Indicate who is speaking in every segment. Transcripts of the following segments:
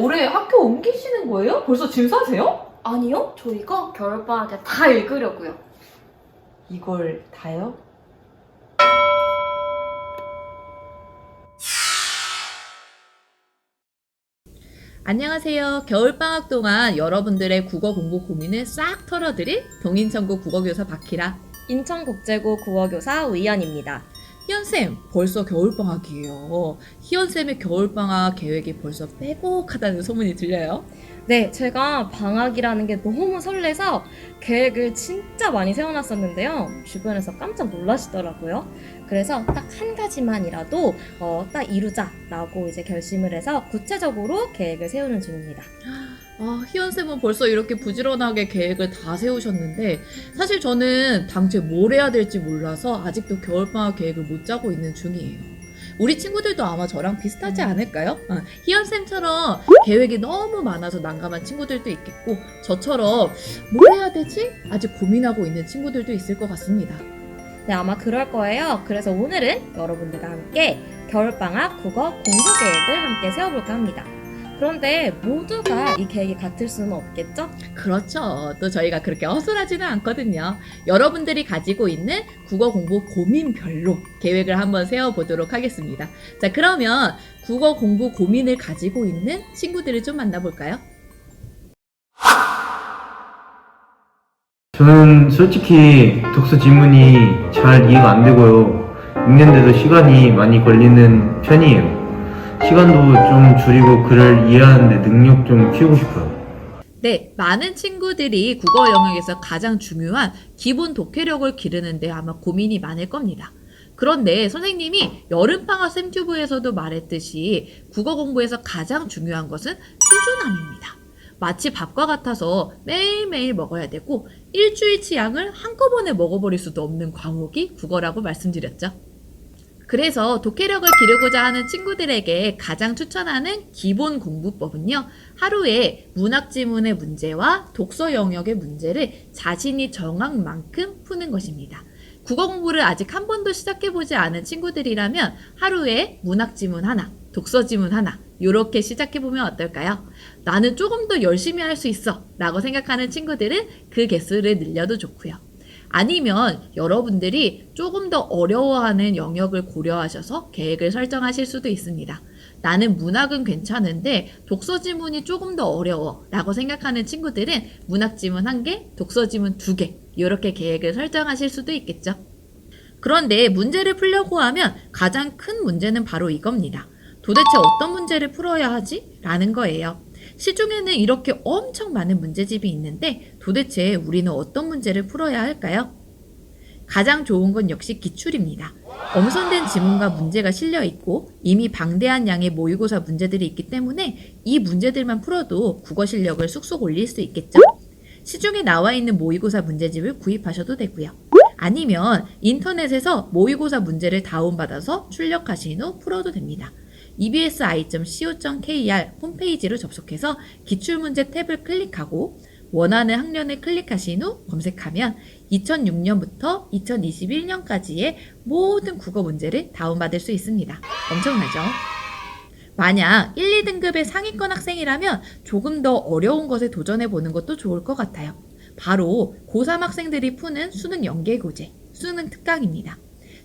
Speaker 1: 올해 학교 옮기시는 거예요? 벌써 짐 싸세요?
Speaker 2: 아니요, 저 이거 겨울방학에 다 읽으려고요.
Speaker 1: 이걸 다요? 안녕하세요. 겨울방학 동안 여러분들의 국어 공부 고민을 싹 털어드릴 동인천국 국어교사 박희라.
Speaker 2: 인천국제고 국어교사 의연입니다.
Speaker 1: 희연쌤, 벌써 겨울방학이에요. 희연쌤의 겨울방학 계획이 벌써 빼곡하다는 소문이 들려요.
Speaker 2: 네, 제가 방학이라는 게 너무 설레서 계획을 진짜 많이 세워놨었는데요. 주변에서 깜짝 놀라시더라고요. 그래서 딱 한 가지만이라도 어, 딱 이루자라고 이제 결심을 해서 구체적으로 계획을 세우는 중입니다.
Speaker 1: 아, 희연쌤은 벌써 이렇게 부지런하게 계획을 다 세우셨는데, 사실 저는 당최 뭘 해야 될지 몰라서 아직도 겨울방학 계획을 못 짜고 있는 중이에요. 우리 친구들도 아마 저랑 비슷하지 않을까요? 어, 희연쌤처럼 계획이 너무 많아서 난감한 친구들도 있겠고, 저처럼 뭘 해야 되지? 아직 고민하고 있는 친구들도 있을 것 같습니다.
Speaker 2: 네, 아마 그럴 거예요. 그래서 오늘은 여러분들과 함께 겨울방학 국어 공부 계획을 함께 세워볼까 합니다. 그런데 모두가 이 계획이 같을 수는 없겠죠?
Speaker 1: 그렇죠. 또 저희가 그렇게 허술하지는 않거든요. 여러분들이 가지고 있는 국어 공부 고민별로 계획을 한번 세워보도록 하겠습니다. 자, 그러면 국어 공부 고민을 가지고 있는 친구들을 좀 만나볼까요?
Speaker 3: 저는 솔직히 독서 지문이 잘 이해가 안 되고요. 읽는데도 시간이 많이 걸리는 편이에요. 시간도 좀 줄이고 글을 이해하는데 능력 좀 키우고 싶어요.
Speaker 1: 네, 많은 친구들이 국어 영역에서 가장 중요한 기본 독해력을 기르는데 아마 고민이 많을 겁니다. 그런데 선생님이 여름방학 쌤튜브에서도 말했듯이 국어 공부에서 가장 중요한 것은 꾸준함입니다. 마치 밥과 같아서 매일매일 먹어야 되고 일주일치 양을 한꺼번에 먹어버릴 수도 없는 과목이 국어라고 말씀드렸죠. 그래서 독해력을 기르고자 하는 친구들에게 가장 추천하는 기본 공부법은요. 하루에 문학 지문의 문제와 독서 영역의 문제를 자신이 정한 만큼 푸는 것입니다. 국어 공부를 아직 한 번도 시작해보지 않은 친구들이라면 하루에 문학 지문 하나, 독서 지문 하나, 이렇게 시작해보면 어떨까요? 나는 조금 더 열심히 할 수 있어 라고 생각하는 친구들은 그 개수를 늘려도 좋고요. 아니면 여러분들이 조금 더 어려워하는 영역을 고려하셔서 계획을 설정하실 수도 있습니다. 나는 문학은 괜찮은데 독서 지문이 조금 더 어려워 라고 생각하는 친구들은 문학 지문 한 개, 독서 지문 두 개, 이렇게 계획을 설정하실 수도 있겠죠. 그런데 문제를 풀려고 하면 가장 큰 문제는 바로 이겁니다. 도대체 어떤 문제를 풀어야 하지? 라는 거예요. 시중에는 이렇게 엄청 많은 문제집이 있는데 도대체 우리는 어떤 문제를 풀어야 할까요? 가장 좋은 건 역시 기출입니다. 엄선된 지문과 문제가 실려 있고 이미 방대한 양의 모의고사 문제들이 있기 때문에 이 문제들만 풀어도 국어 실력을 쑥쑥 올릴 수 있겠죠? 시중에 나와 있는 모의고사 문제집을 구입하셔도 되고요. 아니면 인터넷에서 모의고사 문제를 다운받아서 출력하신 후 풀어도 됩니다. ebsi.co.kr 홈페이지로 접속해서 기출문제 탭을 클릭하고 원하는 학년을 클릭하신 후 검색하면 2006년부터 2021년까지의 모든 국어 문제를 다운받을 수 있습니다. 엄청나죠? 만약 1, 2등급의 상위권 학생이라면 조금 더 어려운 것에 도전해 보는 것도 좋을 것 같아요. 바로 고3 학생들이 푸는 수능 연계교재, 수능 특강입니다.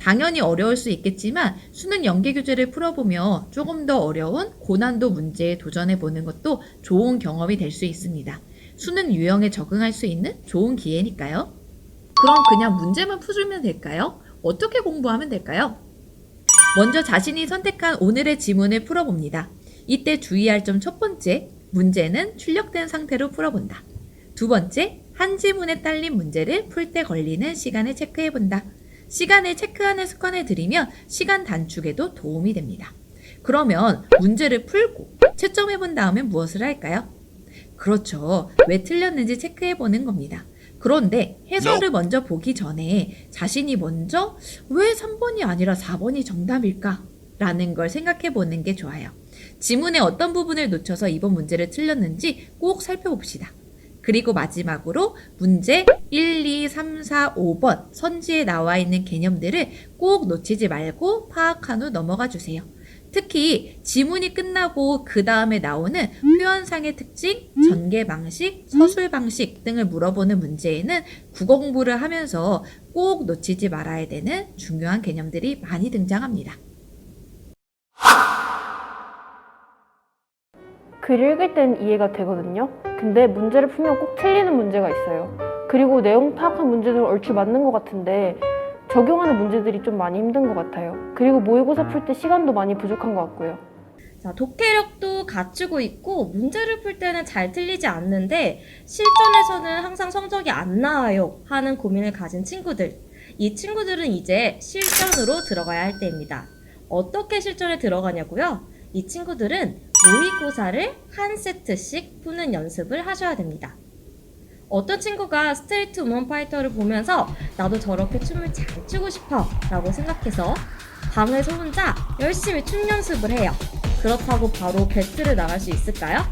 Speaker 1: 당연히 어려울 수 있겠지만 수능 연계 교재를 풀어보며 조금 더 어려운 고난도 문제에 도전해 보는 것도 좋은 경험이 될 수 있습니다. 수능 유형에 적응할 수 있는 좋은 기회니까요. 그럼 그냥 문제만 풀면 될까요? 어떻게 공부하면 될까요? 먼저 자신이 선택한 오늘의 지문을 풀어봅니다. 이때 주의할 점 첫 번째, 문제는 출력된 상태로 풀어본다. 두 번째, 한 지문에 딸린 문제를 풀 때 걸리는 시간을 체크해본다. 시간을 체크하는 습관을 들이면 시간 단축에도 도움이 됩니다. 그러면 문제를 풀고 채점해 본 다음에 무엇을 할까요? 그렇죠. 왜 틀렸는지 체크해 보는 겁니다. 그런데 해설을 먼저 보기 전에 자신이 먼저 왜 3번이 아니라 4번이 정답일까? 라는 걸 생각해 보는 게 좋아요. 지문의 어떤 부분을 놓쳐서 이번 문제를 틀렸는지 꼭 살펴봅시다. 그리고 마지막으로 문제 1, 2, 3, 4, 5번 선지에 나와 있는 개념들을 꼭 놓치지 말고 파악한 후 넘어가 주세요. 특히 지문이 끝나고 그 다음에 나오는 표현상의 특징, 전개 방식, 서술 방식 등을 물어보는 문제에는 국어 공부를 하면서 꼭 놓치지 말아야 되는 중요한 개념들이 많이 등장합니다.
Speaker 4: 글 읽을 땐 이해가 되거든요. 근데 문제를 풀면 꼭 틀리는 문제가 있어요. 그리고 내용 파악한 문제들 얼추 맞는 것 같은데 적용하는 문제들이 좀 많이 힘든 것 같아요. 그리고 모의고사 풀 때 시간도 많이 부족한 것 같고요.
Speaker 2: 자, 독해력도 갖추고 있고 문제를 풀 때는 잘 틀리지 않는데 실전에서는 항상 성적이 안 나와요 하는 고민을 가진 친구들. 이 친구들은 이제 실전으로 들어가야 할 때입니다. 어떻게 실전에 들어가냐고요? 이 친구들은 모의고사를 한 세트씩 푸는 연습을 하셔야 됩니다. 어떤 친구가 스트레이트 우먼 파이터를 보면서 나도 저렇게 춤을 잘 추고 싶어 라고 생각해서 방에서 혼자 열심히 춤 연습을 해요. 그렇다고 바로 배틀을 나갈 수 있을까요?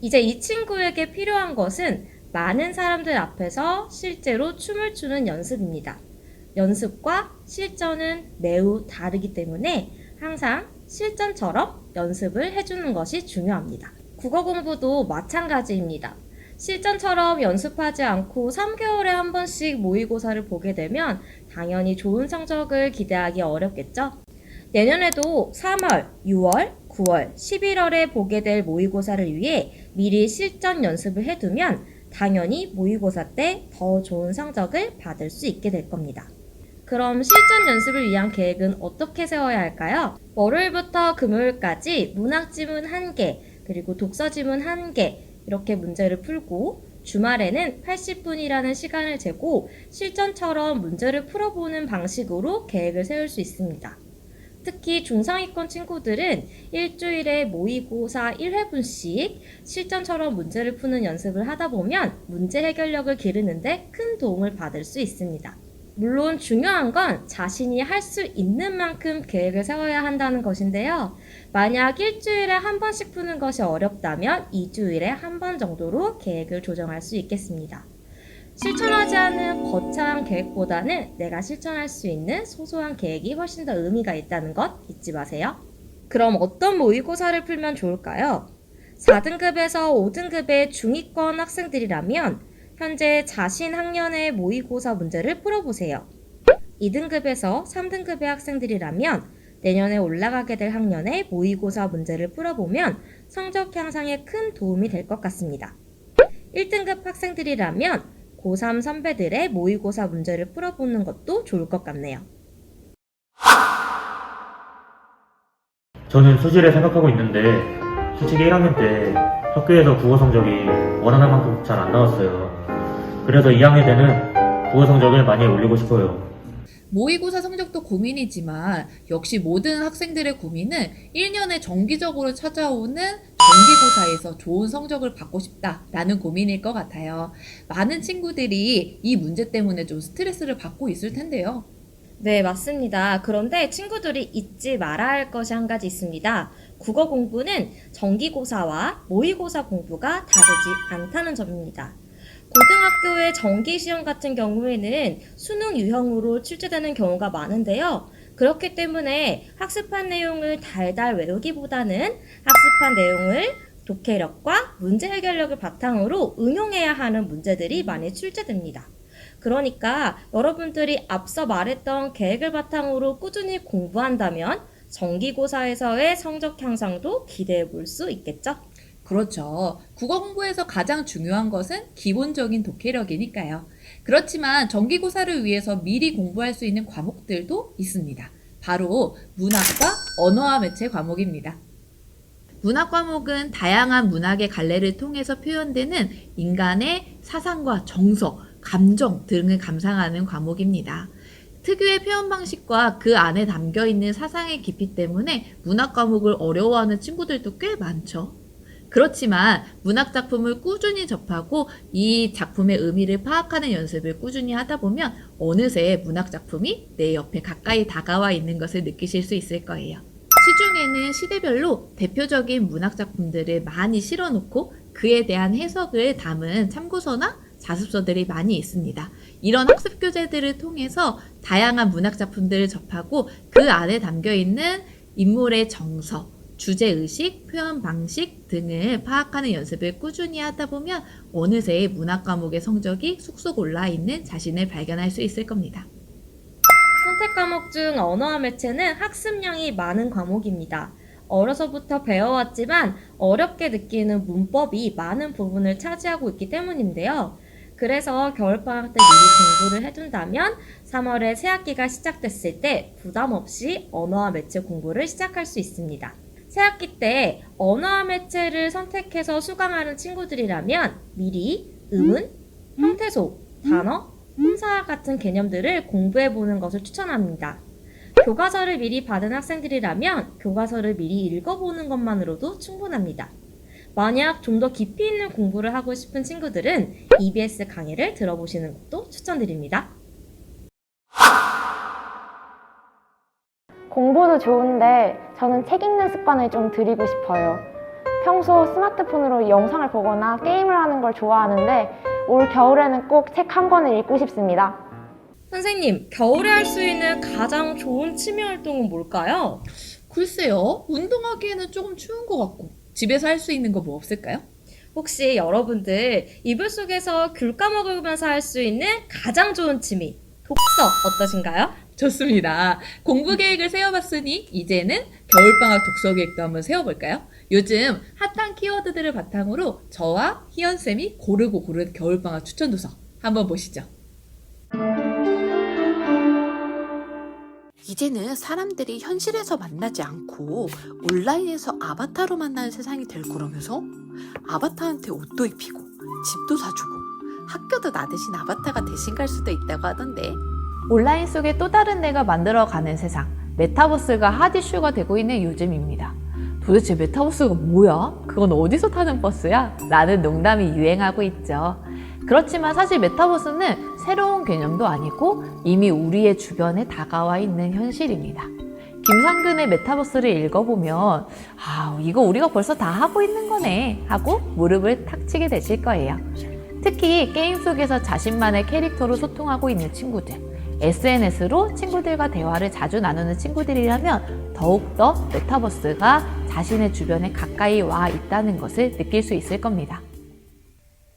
Speaker 2: 이제 이 친구에게 필요한 것은 많은 사람들 앞에서 실제로 춤을 추는 연습입니다. 연습과 실전은 매우 다르기 때문에 항상 실전처럼 연습을 해주는 것이 중요합니다. 국어 공부도 마찬가지입니다. 실전처럼 연습하지 않고 3개월에 한 번씩 모의고사를 보게 되면 당연히 좋은 성적을 기대하기 어렵겠죠? 내년에도 3월, 6월, 9월, 11월에 보게 될 모의고사를 위해 미리 실전 연습을 해두면 당연히 모의고사 때 더 좋은 성적을 받을 수 있게 될 겁니다. 그럼 실전 연습을 위한 계획은 어떻게 세워야 할까요? 월요일부터 금요일까지 문학 지문 1개, 그리고 독서 지문 1개, 이렇게 문제를 풀고 주말에는 80분이라는 시간을 재고 실전처럼 문제를 풀어보는 방식으로 계획을 세울 수 있습니다. 특히 중상위권 친구들은 일주일에 모의고사 1회분씩 실전처럼 문제를 푸는 연습을 하다 보면 문제 해결력을 기르는데 큰 도움을 받을 수 있습니다. 물론 중요한 건 자신이 할 수 있는 만큼 계획을 세워야 한다는 것인데요. 만약 일주일에 한 번씩 푸는 것이 어렵다면 2주일에 한 번 정도로 계획을 조정할 수 있겠습니다. 실천하지 않은 거창한 계획보다는 내가 실천할 수 있는 소소한 계획이 훨씬 더 의미가 있다는 것 잊지 마세요. 그럼 어떤 모의고사를 풀면 좋을까요? 4등급에서 5등급의 중위권 학생들이라면 현재 자신 학년의 모의고사 문제를 풀어보세요. 2등급에서 3등급의 학생들이라면 내년에 올라가게 될 학년의 모의고사 문제를 풀어보면 성적 향상에 큰 도움이 될 것 같습니다. 1등급 학생들이라면 고3 선배들의 모의고사 문제를 풀어보는 것도 좋을 것 같네요.
Speaker 5: 저는 수지를 생각하고 있는데 솔직히 1학년 때 학교에서 국어 성적이 원하는 만큼 잘 안 나왔어요. 그래서 2학년 때는 국어 성적을 많이 올리고 싶어요.
Speaker 1: 모의고사 성적도 고민이지만 역시 모든 학생들의 고민은 1년에 정기적으로 찾아오는 정기고사에서 좋은 성적을 받고 싶다라는 고민일 것 같아요. 많은 친구들이 이 문제 때문에 좀 스트레스를 받고 있을 텐데요.
Speaker 2: 네, 맞습니다. 그런데 친구들이 잊지 말아야 할 것이 한 가지 있습니다. 국어 공부는 정기고사와 모의고사 공부가 다르지 않다는 점입니다. 고등학교의 정기 시험 같은 경우에는 수능 유형으로 출제되는 경우가 많은데요. 그렇기 때문에 학습한 내용을 달달 외우기보다는 학습한 내용을 독해력과 문제 해결력을 바탕으로 응용해야 하는 문제들이 많이 출제됩니다. 그러니까 여러분들이 앞서 말했던 계획을 바탕으로 꾸준히 공부한다면 정기고사에서의 성적 향상도 기대해 볼 수 있겠죠?
Speaker 1: 그렇죠. 국어 공부에서 가장 중요한 것은 기본적인 독해력이니까요. 그렇지만 정기고사를 위해서 미리 공부할 수 있는 과목들도 있습니다. 바로 문학과 언어와 매체 과목입니다. 문학 과목은 다양한 문학의 갈래를 통해서 표현되는 인간의 사상과 정서, 감정 등을 감상하는 과목입니다. 특유의 표현 방식과 그 안에 담겨 있는 사상의 깊이 때문에 문학 과목을 어려워하는 친구들도 꽤 많죠. 그렇지만 문학 작품을 꾸준히 접하고 이 작품의 의미를 파악하는 연습을 꾸준히 하다 보면 어느새 문학 작품이 내 옆에 가까이 다가와 있는 것을 느끼실 수 있을 거예요. 시중에는 시대별로 대표적인 문학 작품들을 많이 실어놓고 그에 대한 해석을 담은 참고서나 자습서들이 많이 있습니다. 이런 학습 교재들을 통해서 다양한 문학 작품들을 접하고 그 안에 담겨 있는 인물의 정서, 주제 의식, 표현 방식 등을 파악하는 연습을 꾸준히 하다 보면 어느새 문학 과목의 성적이 쑥쑥 올라 있는 자신을 발견할 수 있을 겁니다.
Speaker 2: 선택 과목 중 언어와 매체는 학습량이 많은 과목입니다. 어려서부터 배워왔지만 어렵게 느끼는 문법이 많은 부분을 차지하고 있기 때문인데요. 그래서 겨울방학 때 미리 공부를 해둔다면 3월에 새학기가 시작됐을 때 부담 없이 언어와 매체 공부를 시작할 수 있습니다. 새학기 때 언어와 매체를 선택해서 수강하는 친구들이라면 미리 음은, 형태소, 단어, 품사 같은 개념들을 공부해 보는 것을 추천합니다. 교과서를 미리 받은 학생들이라면 교과서를 미리 읽어보는 것만으로도 충분합니다. 만약 좀 더 깊이 있는 공부를 하고 싶은 친구들은 EBS 강의를 들어보시는 것도 추천드립니다.
Speaker 4: 공부도 좋은데 저는 책 읽는 습관을 좀 들이고 싶어요. 평소 스마트폰으로 영상을 보거나 게임을 하는 걸 좋아하는데 올 겨울에는 꼭 책 한 권을 읽고 싶습니다.
Speaker 2: 선생님, 겨울에 할 수 있는 가장 좋은 취미 활동은 뭘까요?
Speaker 1: 글쎄요, 운동하기에는 조금 추운 것 같고 집에서 할 수 있는 거 뭐 없을까요?
Speaker 2: 혹시 여러분들 이불 속에서 귤 까먹으면서 할 수 있는 가장 좋은 취미, 독서 어떠신가요?
Speaker 1: 좋습니다. 공부 계획을 세워봤으니 이제는 겨울방학 독서 계획도 한번 세워볼까요? 요즘 핫한 키워드들을 바탕으로 저와 희연쌤이 고르고 고른 겨울방학 추천 도서 한번 보시죠.
Speaker 6: 이제는 사람들이 현실에서 만나지 않고 온라인에서 아바타로 만나는 세상이 될 거라면서 아바타한테 옷도 입히고 집도 사주고 학교도 나 대신 아바타가 대신 갈 수도 있다고 하던데
Speaker 1: 온라인 속에 또 다른 내가 만들어가는 세상, 메타버스가 핫 이슈가 되고 있는 요즘입니다. 도대체 메타버스가 뭐야? 그건 어디서 타는 버스야? 라는 농담이 유행하고 있죠. 그렇지만 사실 메타버스는 새로운 개념도 아니고 이미 우리의 주변에 다가와 있는 현실입니다. 김상균의 메타버스를 읽어보면 아 이거 우리가 벌써 다 하고 있는 거네 하고 무릎을 탁 치게 되실 거예요. 특히 게임 속에서 자신만의 캐릭터로 소통하고 있는 친구들, SNS로 친구들과 대화를 자주 나누는 친구들이라면 더욱더 메타버스가 자신의 주변에 가까이 와 있다는 것을 느낄 수 있을 겁니다.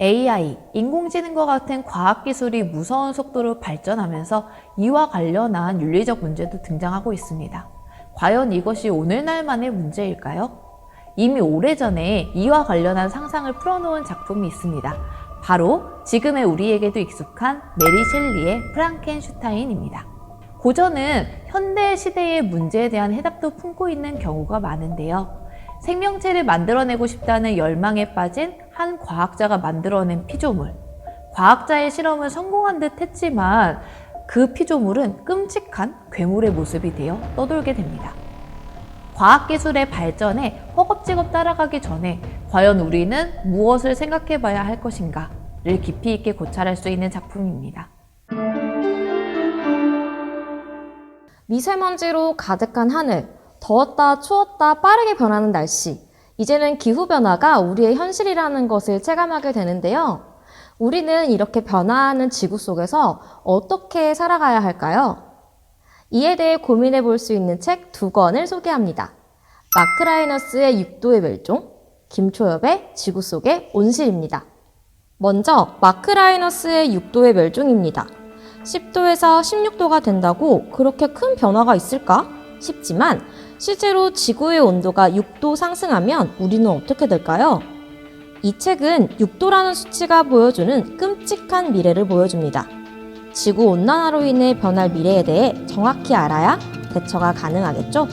Speaker 1: AI, 인공지능과 같은 과학기술이 무서운 속도로 발전하면서 이와 관련한 윤리적 문제도 등장하고 있습니다. 과연 이것이 오늘날만의 문제일까요? 이미 오래전에 이와 관련한 상상을 풀어놓은 작품이 있습니다. 바로 지금의 우리에게도 익숙한 메리 셸리의 프랑켄슈타인입니다. 고전은 현대 시대의 문제에 대한 해답도 품고 있는 경우가 많은데요. 생명체를 만들어내고 싶다는 열망에 빠진 한 과학자가 만들어낸 피조물. 과학자의 실험은 성공한 듯 했지만 그 피조물은 끔찍한 괴물의 모습이 되어 떠돌게 됩니다. 과학기술의 발전에 허겁지겁 따라가기 전에 과연 우리는 무엇을 생각해 봐야 할 것인가를 깊이 있게 고찰할 수 있는 작품입니다.
Speaker 2: 미세먼지로 가득한 하늘, 더웠다 추웠다 빠르게 변하는 날씨. 이제는 기후변화가 우리의 현실이라는 것을 체감하게 되는데요. 우리는 이렇게 변화하는 지구 속에서 어떻게 살아가야 할까요? 이에 대해 고민해 볼 수 있는 책 두 권을 소개합니다. 마크 라이너스의 6도의 멸종, 김초엽의 지구 속의 온실입니다. 먼저 마크 라이너스의 6도의 멸종입니다. 10도에서 16도가 된다고 그렇게 큰 변화가 있을까 싶지만 실제로 지구의 온도가 6도 상승하면 우리는 어떻게 될까요? 이 책은 6도라는 수치가 보여주는 끔찍한 미래를 보여줍니다. 지구 온난화로 인해 변할 미래에 대해 정확히 알아야 대처가 가능하겠죠?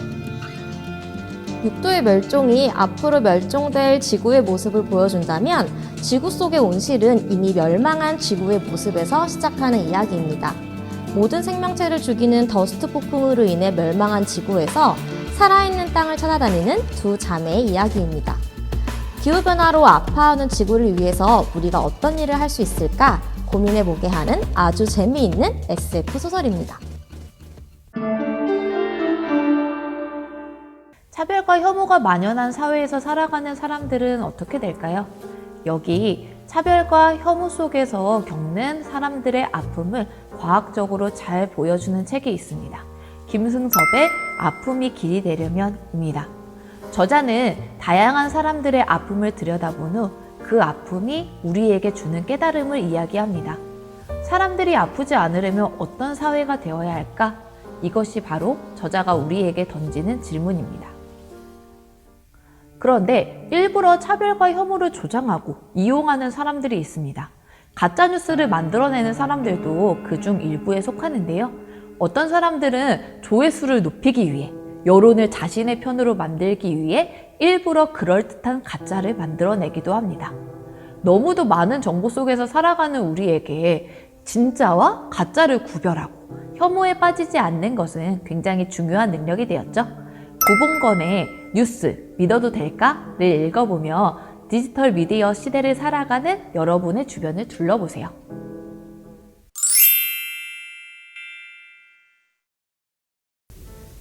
Speaker 2: 6도의 멸종이 앞으로 멸종될 지구의 모습을 보여준다면 지구 속의 온실은 이미 멸망한 지구의 모습에서 시작하는 이야기입니다. 모든 생명체를 죽이는 더스트 폭풍으로 인해 멸망한 지구에서 살아있는 땅을 찾아다니는 두 자매의 이야기입니다. 기후변화로 아파하는 지구를 위해서 우리가 어떤 일을 할 수 있을까 고민해보게 하는 아주 재미있는 SF 소설입니다.
Speaker 1: 차별과 혐오가 만연한 사회에서 살아가는 사람들은 어떻게 될까요? 여기 차별과 혐오 속에서 겪는 사람들의 아픔을 과학적으로 잘 보여주는 책이 있습니다. 김승섭의 아픔이 길이 되려면입니다. 저자는 다양한 사람들의 아픔을 들여다본 후 그 아픔이 우리에게 주는 깨달음을 이야기합니다. 사람들이 아프지 않으려면 어떤 사회가 되어야 할까? 이것이 바로 저자가 우리에게 던지는 질문입니다. 그런데 일부러 차별과 혐오를 조장하고 이용하는 사람들이 있습니다. 가짜뉴스를 만들어내는 사람들도 그 중 일부에 속하는데요. 어떤 사람들은 조회수를 높이기 위해 여론을 자신의 편으로 만들기 위해 일부러 그럴듯한 가짜를 만들어내기도 합니다. 너무도 많은 정보 속에서 살아가는 우리에게 진짜와 가짜를 구별하고 혐오에 빠지지 않는 것은 굉장히 중요한 능력이 되었죠. 구봉건의 뉴스 믿어도 될까?를 읽어보며 디지털 미디어 시대를 살아가는 여러분의 주변을 둘러보세요.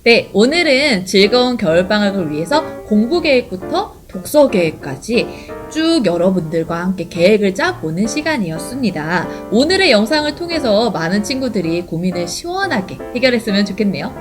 Speaker 1: 네, 오늘은 즐거운 겨울방학을 위해서 공부 계획부터 독서 계획까지 쭉 여러분들과 함께 계획을 짜보는 시간이었습니다. 오늘의 영상을 통해서 많은 친구들이 고민을 시원하게 해결했으면 좋겠네요.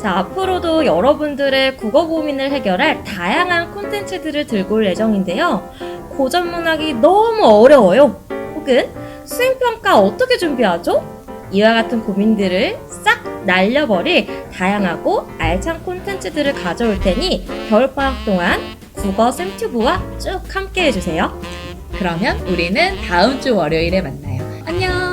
Speaker 2: 자, 앞으로도 여러분들의 국어 고민을 해결할 다양한 콘텐츠들을 들고 올 예정인데요. 고전 문학이 너무 어려워요. 혹은 수행평가 어떻게 준비하죠? 이와 같은 고민들을 싹 날려버릴 다양하고 알찬 콘텐츠들을 가져올 테니 겨울방학 동안 국어 쌤튜브와 쭉 함께 해주세요.
Speaker 1: 그러면 우리는 다음 주 월요일에 만나요. 안녕!